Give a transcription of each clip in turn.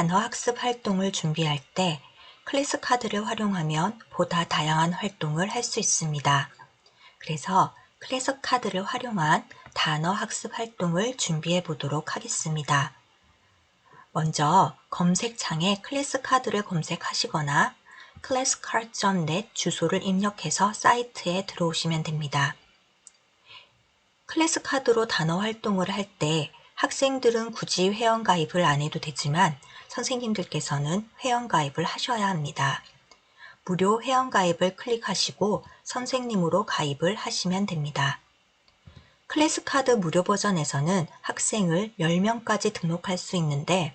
단어 학습 활동을 준비할 때 클래스 카드를 활용하면 보다 다양한 활동을 할 수 있습니다. 그래서 클래스 카드를 활용한 단어 학습 활동을 준비해 보도록 하겠습니다. 먼저 검색창에 클래스 카드를 검색하시거나 classcard.net 주소를 입력해서 사이트에 들어오시면 됩니다. 클래스 카드로 단어 활동을 할 때 학생들은 굳이 회원 가입을 안 해도 되지만 선생님들께서는 회원 가입을 하셔야 합니다. 무료 회원 가입을 클릭하시고 선생님으로 가입을 하시면 됩니다. 클래스 카드 무료 버전에서는 학생을 10명까지 등록할 수 있는데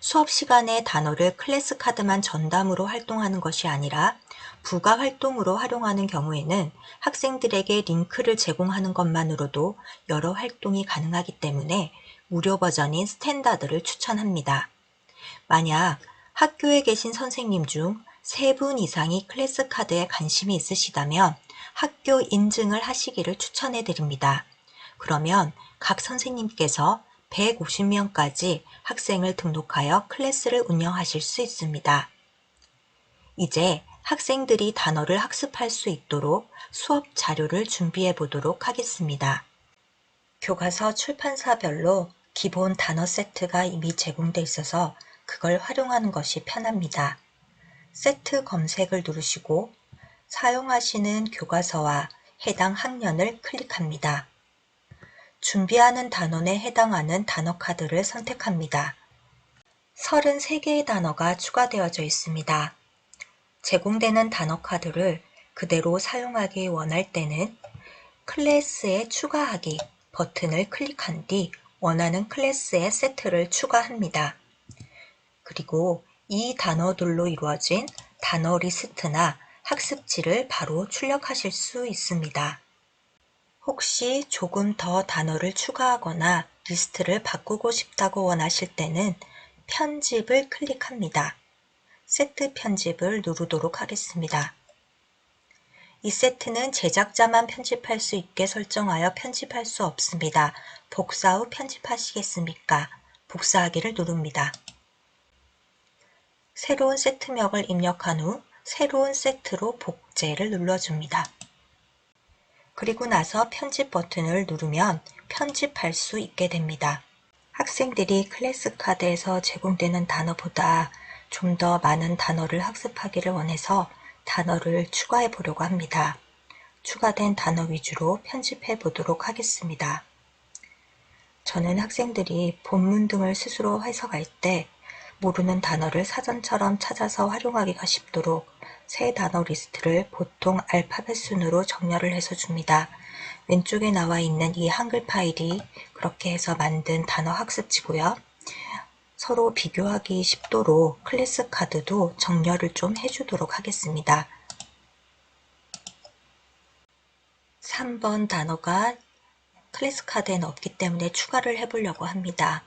수업 시간에 단어를 클래스 카드만 전담으로 활동하는 것이 아니라 부가 활동으로 활용하는 경우에는 학생들에게 링크를 제공하는 것만으로도 여러 활동이 가능하기 때문에 무료 버전인 스탠다드를 추천합니다. 만약 학교에 계신 선생님 중 3분 이상이 클래스 카드에 관심이 있으시다면 학교 인증을 하시기를 추천해 드립니다. 그러면 각 선생님께서 150명까지 학생을 등록하여 클래스를 운영하실 수 있습니다. 이제 학생들이 단어를 학습할 수 있도록 수업 자료를 준비해 보도록 하겠습니다. 교과서 출판사별로 기본 단어 세트가 이미 제공돼 있어서 그걸 활용하는 것이 편합니다. 세트 검색을 누르시고 사용하시는 교과서와 해당 학년을 클릭합니다. 준비하는 단원에 해당하는 단어 카드를 선택합니다. 33개의 단어가 추가되어져 있습니다. 제공되는 단어 카드를 그대로 사용하기 원할 때는 클래스에 추가하기 버튼을 클릭한 뒤 원하는 클래스에 세트를 추가합니다. 그리고 이 단어들로 이루어진 단어 리스트나 학습지를 바로 출력하실 수 있습니다. 혹시 조금 더 단어를 추가하거나 리스트를 바꾸고 싶다고 원하실 때는 편집을 클릭합니다. 세트 편집을 누르도록 하겠습니다. 이 세트는 제작자만 편집할 수 있게 설정하여 편집할 수 없습니다. 복사 후 편집하시겠습니까? 복사하기를 누릅니다. 새로운 세트명을 입력한 후 새로운 세트로 복제를 눌러줍니다. 그리고 나서 편집 버튼을 누르면 편집할 수 있게 됩니다. 학생들이 클래스 카드에서 제공되는 단어보다 좀 더 많은 단어를 학습하기를 원해서 단어를 추가해 보려고 합니다. 추가된 단어 위주로 편집해 보도록 하겠습니다. 저는 학생들이 본문 등을 스스로 해석할 때 모르는 단어를 사전처럼 찾아서 활용하기가 쉽도록 새 단어 리스트를 보통 알파벳 순으로 정렬을 해서 줍니다. 왼쪽에 나와 있는 이 한글 파일이 그렇게 해서 만든 단어 학습지고요. 서로 비교하기 쉽도록 클래스 카드도 정렬을 좀 해주도록 하겠습니다. 3번 단어가 클래스 카드에는 없기 때문에 추가를 해보려고 합니다.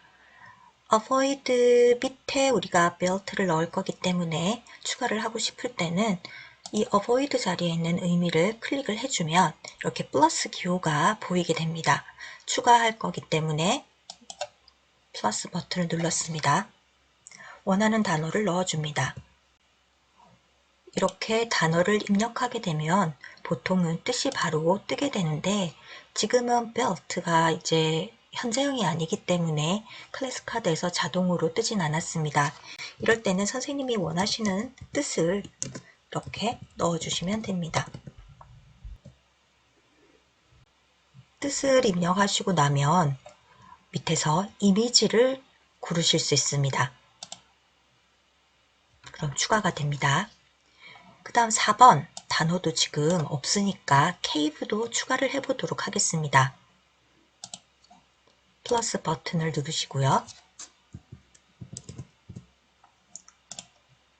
Avoid 밑에 우리가 belt를 넣을 거기 때문에 추가를 하고 싶을 때는 이 avoid 자리에 있는 의미를 클릭을 해주면 이렇게 플러스 기호가 보이게 됩니다. 추가할 거기 때문에 플러스 버튼을 눌렀습니다. 원하는 단어를 넣어줍니다. 이렇게 단어를 입력하게 되면 보통은 뜻이 바로 뜨게 되는데 지금은 belt가 이제 현재형이 아니기 때문에 클래스 카드에서 자동으로 뜨진 않았습니다. 이럴 때는 선생님이 원하시는 뜻을 이렇게 넣어주시면 됩니다. 뜻을 입력하시고 나면 밑에서 이미지를 고르실 수 있습니다. 그럼 추가가 됩니다. 그 다음 4번 단어도 지금 없으니까 cave도 추가를 해보도록 하겠습니다. 플러스 버튼을 누르시고요.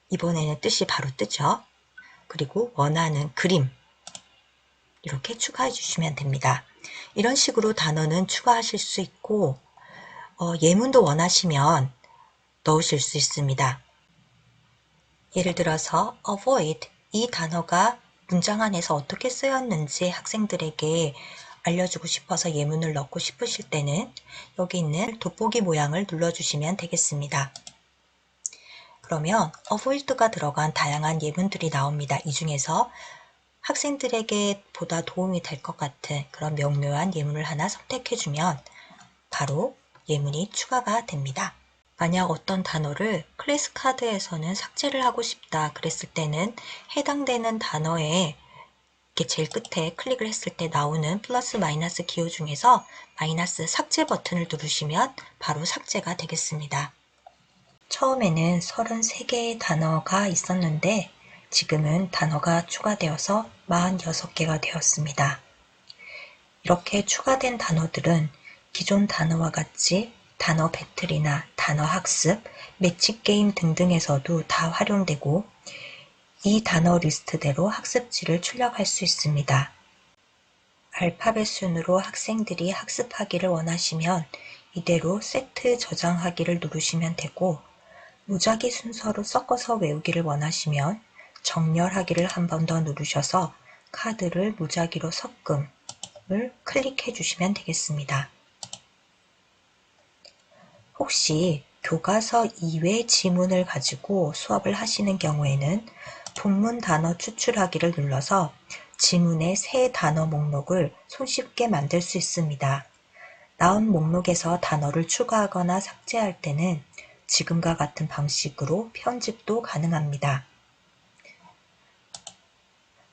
이번에는 뜻이 바로 뜨죠. 그리고 원하는 그림 이렇게 추가해 주시면 됩니다. 이런 식으로 단어는 추가하실 수 있고 어, 예문도 원하시면 넣으실 수 있습니다. 예를 들어서 avoid 이 단어가 문장 안에서 어떻게 쓰였는지 학생들에게 알려주고 싶어서 예문을 넣고 싶으실 때는 여기 있는 돋보기 모양을 눌러주시면 되겠습니다. 그러면 avoid가 들어간 다양한 예문들이 나옵니다. 이 중에서 학생들에게 보다 도움이 될 것 같은 그런 명료한 예문을 하나 선택해주면 바로 예문이 추가가 됩니다. 만약 어떤 단어를 클래스 카드에서는 삭제를 하고 싶다 그랬을 때는 해당되는 단어에 이렇게 제일 끝에 클릭을 했을 때 나오는 플러스 마이너스 기호 중에서 마이너스 삭제 버튼을 누르시면 바로 삭제가 되겠습니다. 처음에는 33개의 단어가 있었는데 지금은 단어가 추가되어서 46개가 되었습니다. 이렇게 추가된 단어들은 기존 단어와 같이 단어 배틀이나 단어 학습, 매치 게임 등등에서도 다 활용되고 이 단어 리스트대로 학습지를 출력할 수 있습니다. 알파벳 순으로 학생들이 학습하기를 원하시면 이대로 세트 저장하기를 누르시면 되고 무작위 순서로 섞어서 외우기를 원하시면 정렬하기를 한 번 더 누르셔서 카드를 무작위로 섞음을 클릭해 주시면 되겠습니다. 혹시 교과서 이외 지문을 가지고 수업을 하시는 경우에는 본문 단어 추출하기를 눌러서 지문의 새 단어 목록을 손쉽게 만들 수 있습니다. 나온 목록에서 단어를 추가하거나 삭제할 때는 지금과 같은 방식으로 편집도 가능합니다.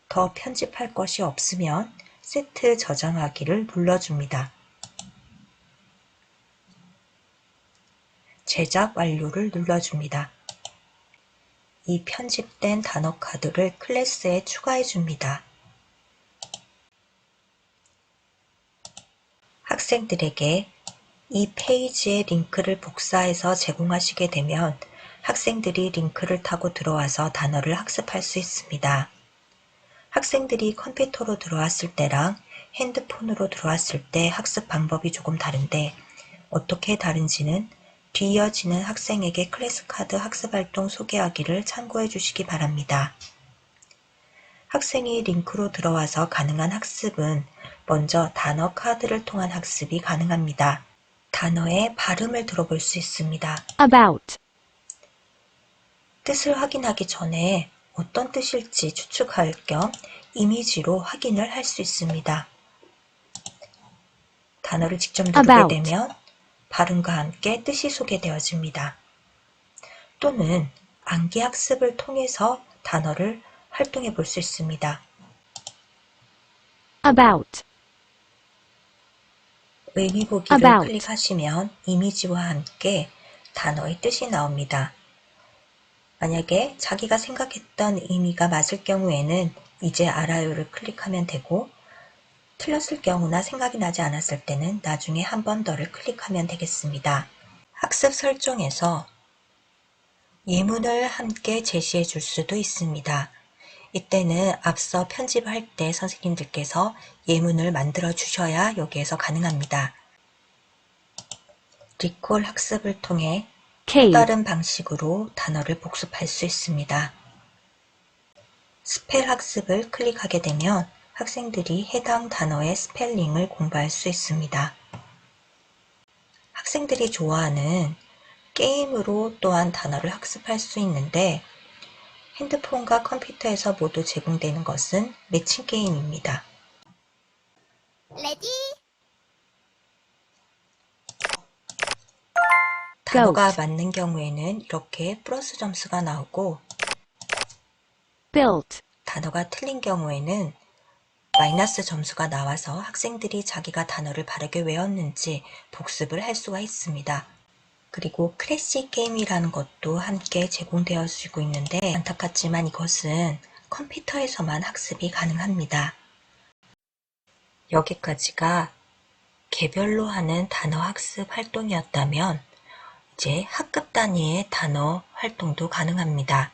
더 편집할 것이 없으면 세트 저장하기를 눌러줍니다. 제작 완료를 눌러줍니다. 이 편집된 단어 카드를 클래스에 추가해 줍니다. 학생들에게 이 페이지의 링크를 복사해서 제공하시게 되면 학생들이 링크를 타고 들어와서 단어를 학습할 수 있습니다. 학생들이 컴퓨터로 들어왔을 때랑 핸드폰으로 들어왔을 때 학습 방법이 조금 다른데 어떻게 다른지는 뒤이어지는 학생에게 클래스 카드 학습 활동 소개하기를 참고해 주시기 바랍니다. 학생이 링크로 들어와서 가능한 학습은 먼저 단어 카드를 통한 학습이 가능합니다. 단어의 발음을 들어볼 수 있습니다. about, 뜻을 확인하기 전에 어떤 뜻일지 추측할 겸 이미지로 확인을 할 수 있습니다. 단어를 직접 누르게 About. 되면 발음과 함께 뜻이 소개되어집니다. 또는 암기 학습을 통해서 단어를 활동해 볼 수 있습니다. about, 의미 보기를 About. 클릭하시면 이미지와 함께 단어의 뜻이 나옵니다. 만약에 자기가 생각했던 의미가 맞을 경우에는 이제 알아요를 클릭하면 되고 틀렸을 경우나 생각이 나지 않았을 때는 나중에 한 번 더를 클릭하면 되겠습니다. 학습 설정에서 예문을 함께 제시해 줄 수도 있습니다. 이때는 앞서 편집할 때 선생님들께서 예문을 만들어 주셔야 여기에서 가능합니다. 리콜 학습을 통해 cave, 다른 방식으로 단어를 복습할 수 있습니다. 스펠 학습을 클릭하게 되면 학생들이 해당 단어의 스펠링을 공부할 수 있습니다. 학생들이 좋아하는 게임으로 또한 단어를 학습할 수 있는데 핸드폰과 컴퓨터에서 모두 제공되는 것은 매칭 게임입니다. 레디 단어가 맞는 경우에는 이렇게 플러스 점수가 나오고 built, 단어가 틀린 경우에는 마이너스 점수가 나와서 학생들이 자기가 단어를 바르게 외웠는지 복습을 할 수가 있습니다. 그리고 크래시 게임이라는 것도 함께 제공되어지고 있는데 안타깝지만 이것은 컴퓨터에서만 학습이 가능합니다. 여기까지가 개별로 하는 단어 학습 활동이었다면 이제 학급 단위의 단어 활동도 가능합니다.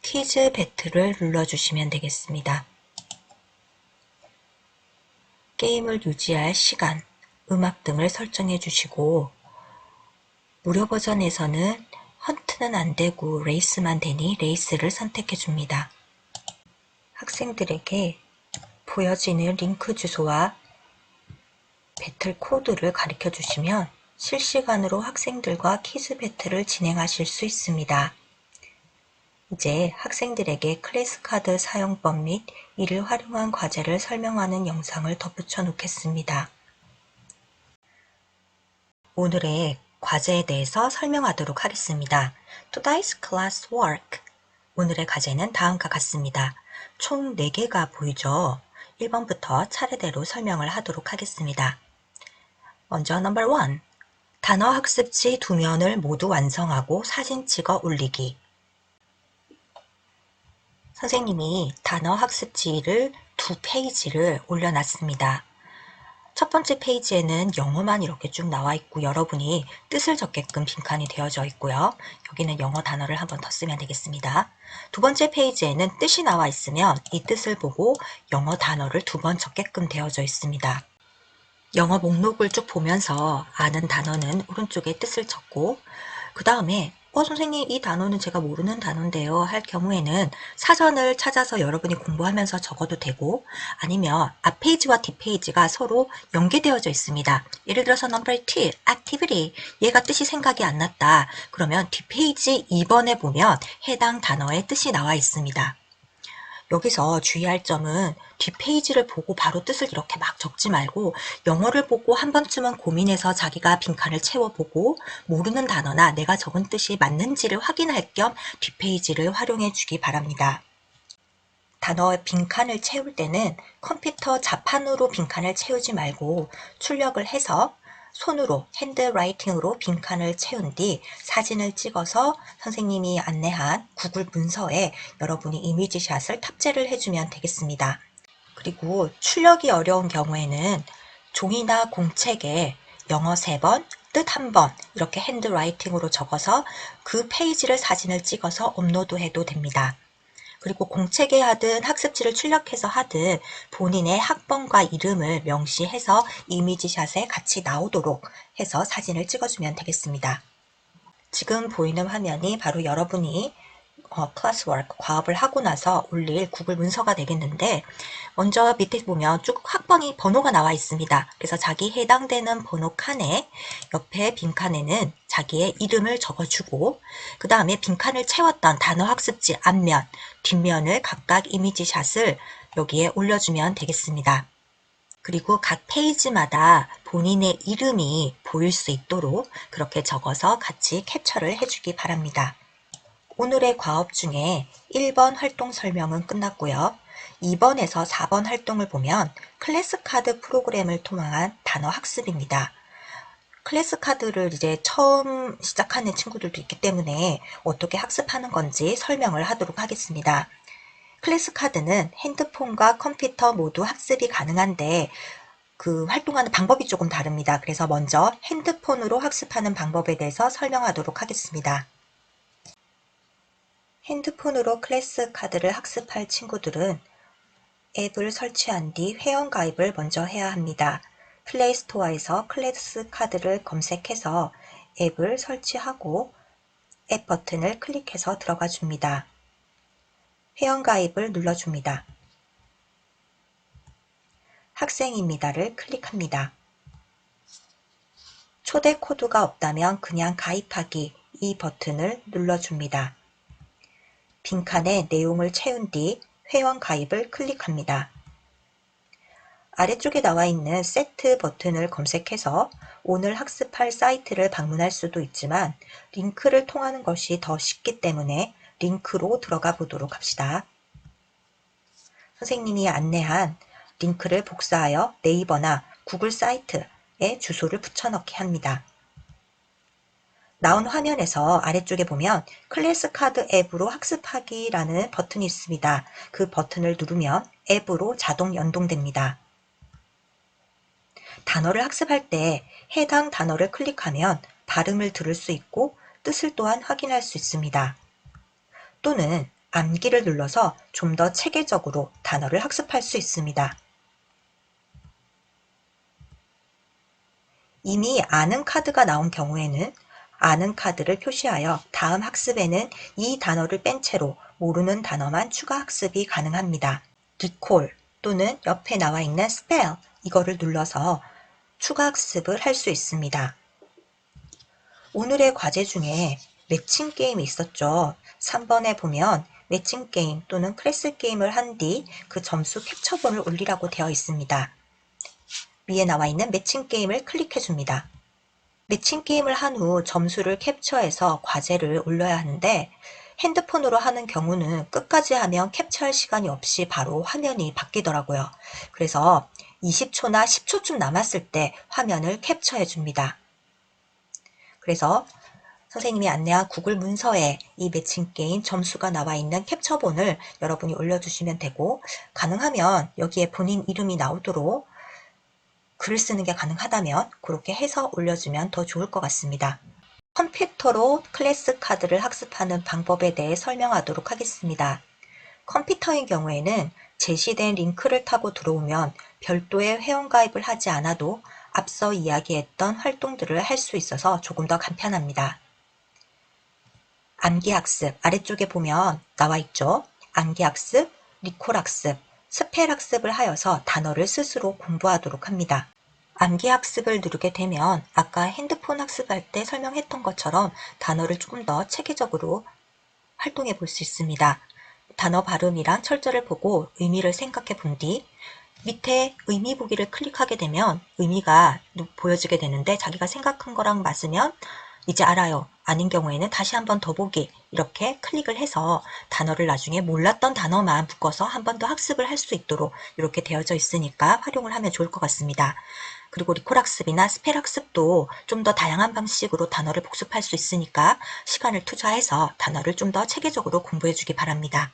퀴즈 배틀을 눌러주시면 되겠습니다. 게임을 유지할 시간, 음악 등을 설정해 주시고 무료 버전에서는 헌트는 안 되고 레이스만 되니 레이스를 선택해 줍니다. 학생들에게 보여지는 링크 주소와 배틀 코드를 가르쳐 주시면 실시간으로 학생들과 퀴즈 배틀을 진행하실 수 있습니다. 이제 학생들에게 클래스 카드 사용법 및 이를 활용한 과제를 설명하는 영상을 덧붙여 놓겠습니다. 오늘의 과제에 대해서 설명하도록 하겠습니다. Today's class work. 오늘의 과제는 다음과 같습니다. 총 4개가 보이죠? 1번부터 차례대로 설명을 하도록 하겠습니다. 먼저 number 1. 단어 학습지 두 면을 모두 완성하고 사진 찍어 올리기. 선생님이 단어 학습지를 두 페이지를 올려놨습니다. 첫 번째 페이지에는 영어만 이렇게 쭉 나와 있고 여러분이 뜻을 적게끔 빈칸이 되어져 있고요. 여기는 영어 단어를 한번 더 쓰면 되겠습니다. 두 번째 페이지에는 뜻이 나와 있으면 이 뜻을 보고 영어 단어를 두 번 적게끔 되어져 있습니다. 영어 목록을 쭉 보면서 아는 단어는 오른쪽에 뜻을 적고 그 다음에 어 선생님 이 단어는 제가 모르는 단어인데요 할 경우에는 사전을 찾아서 여러분이 공부하면서 적어도 되고 아니면 앞 페이지와 뒷 페이지가 서로 연계되어져 있습니다. 예를 들어서 number 2 activity 얘가 뜻이 생각이 안 났다. 그러면 뒷 페이지 2번에 보면 해당 단어의 뜻이 나와 있습니다. 여기서 주의할 점은 뒷페이지를 보고 바로 뜻을 이렇게 막 적지 말고 영어를 보고 한 번쯤은 고민해서 자기가 빈칸을 채워보고 모르는 단어나 내가 적은 뜻이 맞는지를 확인할 겸 뒷페이지를 활용해 주기 바랍니다. 단어의 빈칸을 채울 때는 컴퓨터 자판으로 빈칸을 채우지 말고 출력을 해서 손으로 핸드라이팅으로 빈칸을 채운 뒤 사진을 찍어서 선생님이 안내한 구글 문서에 여러분이 이미지샷을 탑재를 해주면 되겠습니다. 그리고 출력이 어려운 경우에는 종이나 공책에 영어 3번, 뜻 1번 이렇게 핸드라이팅으로 적어서 그 페이지를 사진을 찍어서 업로드해도 됩니다. 그리고 공책에 하든 학습지를 출력해서 하든 본인의 학번과 이름을 명시해서 이미지샷에 같이 나오도록 해서 사진을 찍어주면 되겠습니다. 지금 보이는 화면이 바로 여러분이 어, 클래스워크 과업을 하고 나서 올릴 구글 문서가 되겠는데 먼저 밑에 보면 쭉 학번이 번호가 나와 있습니다. 그래서 자기 해당되는 번호 칸에 옆에 빈칸에는 자기의 이름을 적어주고 그 다음에 빈칸을 채웠던 단어 학습지 앞면, 뒷면을 각각 이미지샷을 여기에 올려주면 되겠습니다. 그리고 각 페이지마다 본인의 이름이 보일 수 있도록 그렇게 적어서 같이 캡처를 해주기 바랍니다. 오늘의 과업 중에 1번 활동 설명은 끝났고요. 2번에서 4번 활동을 보면 클래스 카드 프로그램을 통한 단어 학습입니다. 클래스 카드를 이제 처음 시작하는 친구들도 있기 때문에 어떻게 학습하는 건지 설명을 하도록 하겠습니다. 클래스 카드는 핸드폰과 컴퓨터 모두 학습이 가능한데 그 활동하는 방법이 조금 다릅니다. 그래서 먼저 핸드폰으로 학습하는 방법에 대해서 설명하도록 하겠습니다. 핸드폰으로 클래스 카드를 학습할 친구들은 앱을 설치한 뒤 회원 가입을 먼저 해야 합니다. 플레이스토어에서 클래스 카드를 검색해서 앱을 설치하고 앱 버튼을 클릭해서 들어가 줍니다. 회원 가입을 눌러줍니다. 학생입니다를 클릭합니다. 초대 코드가 없다면 그냥 가입하기 이 버튼을 눌러줍니다. 빈칸에 내용을 채운 뒤 회원 가입을 클릭합니다. 아래쪽에 나와 있는 세트 버튼을 검색해서 오늘 학습할 사이트를 방문할 수도 있지만 링크를 통하는 것이 더 쉽기 때문에 링크로 들어가 보도록 합시다. 선생님이 안내한 링크를 복사하여 네이버나 구글 사이트에 주소를 붙여넣기 합니다. 나온 화면에서 아래쪽에 보면 클래스 카드 앱으로 학습하기라는 버튼이 있습니다. 그 버튼을 누르면 앱으로 자동 연동됩니다. 단어를 학습할 때 해당 단어를 클릭하면 발음을 들을 수 있고 뜻을 또한 확인할 수 있습니다. 또는 암기를 눌러서 좀 더 체계적으로 단어를 학습할 수 있습니다. 이미 아는 카드가 나온 경우에는 아는 카드를 표시하여 다음 학습에는 이 단어를 뺀 채로 모르는 단어만 추가 학습이 가능합니다. recall 또는 옆에 나와 있는 spell 이거를 눌러서 추가 학습을 할 수 있습니다. 오늘의 과제 중에 매칭 게임이 있었죠. 3번에 보면 매칭 게임 또는 클래스 게임을 한 뒤 그 점수 캡처본을 올리라고 되어 있습니다. 위에 나와 있는 매칭 게임을 클릭해 줍니다. 매칭 게임을 한 후 점수를 캡처해서 과제를 올려야 하는데 핸드폰으로 하는 경우는 끝까지 하면 캡처할 시간이 없이 바로 화면이 바뀌더라고요. 그래서 20초나 10초쯤 남았을 때 화면을 캡처해 줍니다. 그래서 선생님이 안내한 구글 문서에 이 매칭 게임 점수가 나와 있는 캡처본을 여러분이 올려주시면 되고 가능하면 여기에 본인 이름이 나오도록 글을 쓰는 게 가능하다면 그렇게 해서 올려주면 더 좋을 것 같습니다. 컴퓨터로 클래스 카드를 학습하는 방법에 대해 설명하도록 하겠습니다. 컴퓨터의 경우에는 제시된 링크를 타고 들어오면 별도의 회원가입을 하지 않아도 앞서 이야기했던 활동들을 할 수 있어서 조금 더 간편합니다. 암기학습 아래쪽에 보면 나와 있죠. 암기학습, 리콜학습, 스펠 학습을 하여서 단어를 스스로 공부하도록 합니다. 암기 학습을 누르게 되면 아까 핸드폰 학습할 때 설명했던 것처럼 단어를 조금 더 체계적으로 활동해 볼 수 있습니다. 단어 발음이랑 철자를 보고 의미를 생각해 본 뒤 밑에 의미 보기를 클릭하게 되면 의미가 보여지게 되는데 자기가 생각한 거랑 맞으면 이제 알아요. 아닌 경우에는 다시 한 번 더 보기 이렇게 클릭을 해서 단어를 나중에 몰랐던 단어만 묶어서 한 번 더 학습을 할 수 있도록 이렇게 되어져 있으니까 활용을 하면 좋을 것 같습니다. 그리고 리콜학습이나 스펠학습도 좀 더 다양한 방식으로 단어를 복습할 수 있으니까 시간을 투자해서 단어를 좀 더 체계적으로 공부해 주기 바랍니다.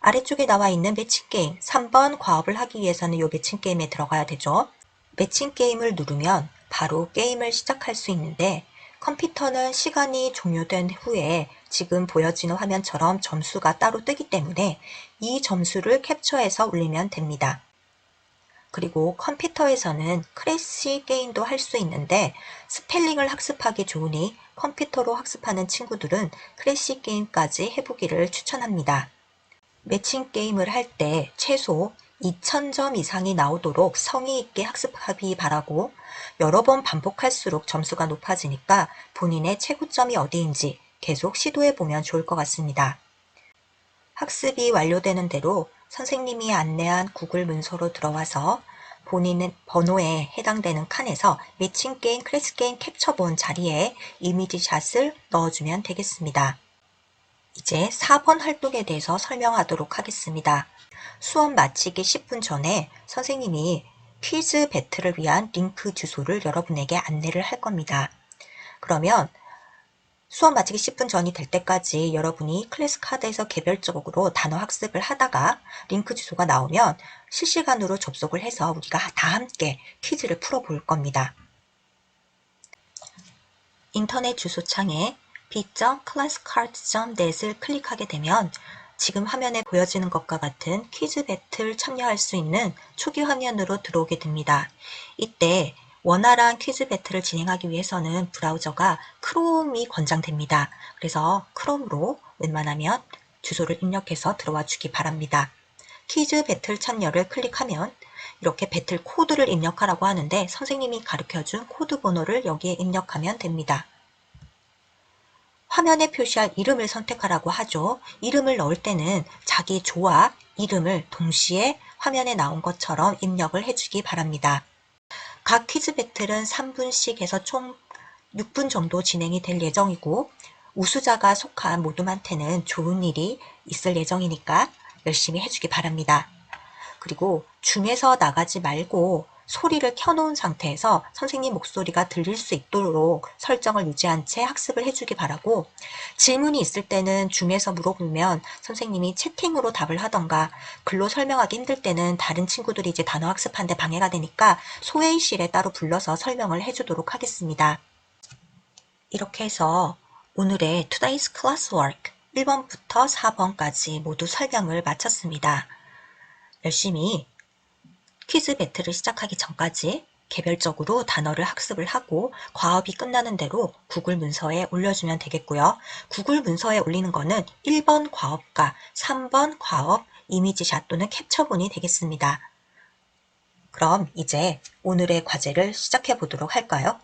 아래쪽에 나와 있는 매칭 게임 3번 과업을 하기 위해서는 이 매칭 게임에 들어가야 되죠. 매칭 게임을 누르면 바로 게임을 시작할 수 있는데 컴퓨터는 시간이 종료된 후에 지금 보여지는 화면처럼 점수가 따로 뜨기 때문에 이 점수를 캡처해서 올리면 됩니다. 그리고 컴퓨터에서는 크래시 게임도 할 수 있는데 스펠링을 학습하기 좋으니 컴퓨터로 학습하는 친구들은 크래시 게임까지 해보기를 추천합니다. 매칭 게임을 할 때 최소 2000점 이상이 나오도록 성의 있게 학습하기 바라고 여러 번 반복할수록 점수가 높아지니까 본인의 최고점이 어디인지 계속 시도해 보면 좋을 것 같습니다. 학습이 완료되는 대로 선생님이 안내한 구글 문서로 들어와서 본인의 번호에 해당되는 칸에서 매칭 게임, 클래스 게임 캡처본 자리에 이미지 샷을 넣어주면 되겠습니다. 이제 4번 활동에 대해서 설명하도록 하겠습니다. 수업 마치기 10분 전에 선생님이 퀴즈 배틀을 위한 링크 주소를 여러분에게 안내를 할 겁니다. 그러면 수업 마치기 10분 전이 될 때까지 여러분이 클래스 카드에서 개별적으로 단어 학습을 하다가 링크 주소가 나오면 실시간으로 접속을 해서 우리가 다 함께 퀴즈를 풀어볼 겁니다. 인터넷 주소창에 b.classcard.net을 클릭하게 되면 지금 화면에 보여지는 것과 같은 퀴즈 배틀 참여할 수 있는 초기 화면으로 들어오게 됩니다. 이때 원활한 퀴즈 배틀을 진행하기 위해서는 브라우저가 크롬이 권장됩니다. 그래서 크롬으로 웬만하면 주소를 입력해서 들어와 주기 바랍니다. 퀴즈 배틀 참여를 클릭하면 이렇게 배틀 코드를 입력하라고 하는데 선생님이 가르쳐준 코드 번호를 여기에 입력하면 됩니다. 화면에 표시할 이름을 선택하라고 하죠. 이름을 넣을 때는 자기 조와 이름을 동시에 화면에 나온 것처럼 입력을 해주기 바랍니다. 각 퀴즈 배틀은 3분씩 해서 총 6분 정도 진행이 될 예정이고 우수자가 속한 모둠한테는 좋은 일이 있을 예정이니까 열심히 해주기 바랍니다. 그리고 줌에서 나가지 말고 소리를 켜놓은 상태에서 선생님 목소리가 들릴 수 있도록 설정을 유지한 채 학습을 해주기 바라고 질문이 있을 때는 줌에서 물어보면 선생님이 채팅으로 답을 하던가 글로 설명하기 힘들 때는 다른 친구들이 이제 단어 학습하는데 방해가 되니까 소회의실에 따로 불러서 설명을 해주도록 하겠습니다. 이렇게 해서 오늘의 Today's Classwork 1번부터 4번까지 모두 설명을 마쳤습니다. 열심히 퀴즈 배틀을 시작하기 전까지 개별적으로 단어를 학습을 하고 과업이 끝나는 대로 구글 문서에 올려주면 되겠고요. 구글 문서에 올리는 거는 1번 과업과 3번 과업 이미지샷 또는 캡처본이 되겠습니다. 그럼 이제 오늘의 과제를 시작해 보도록 할까요?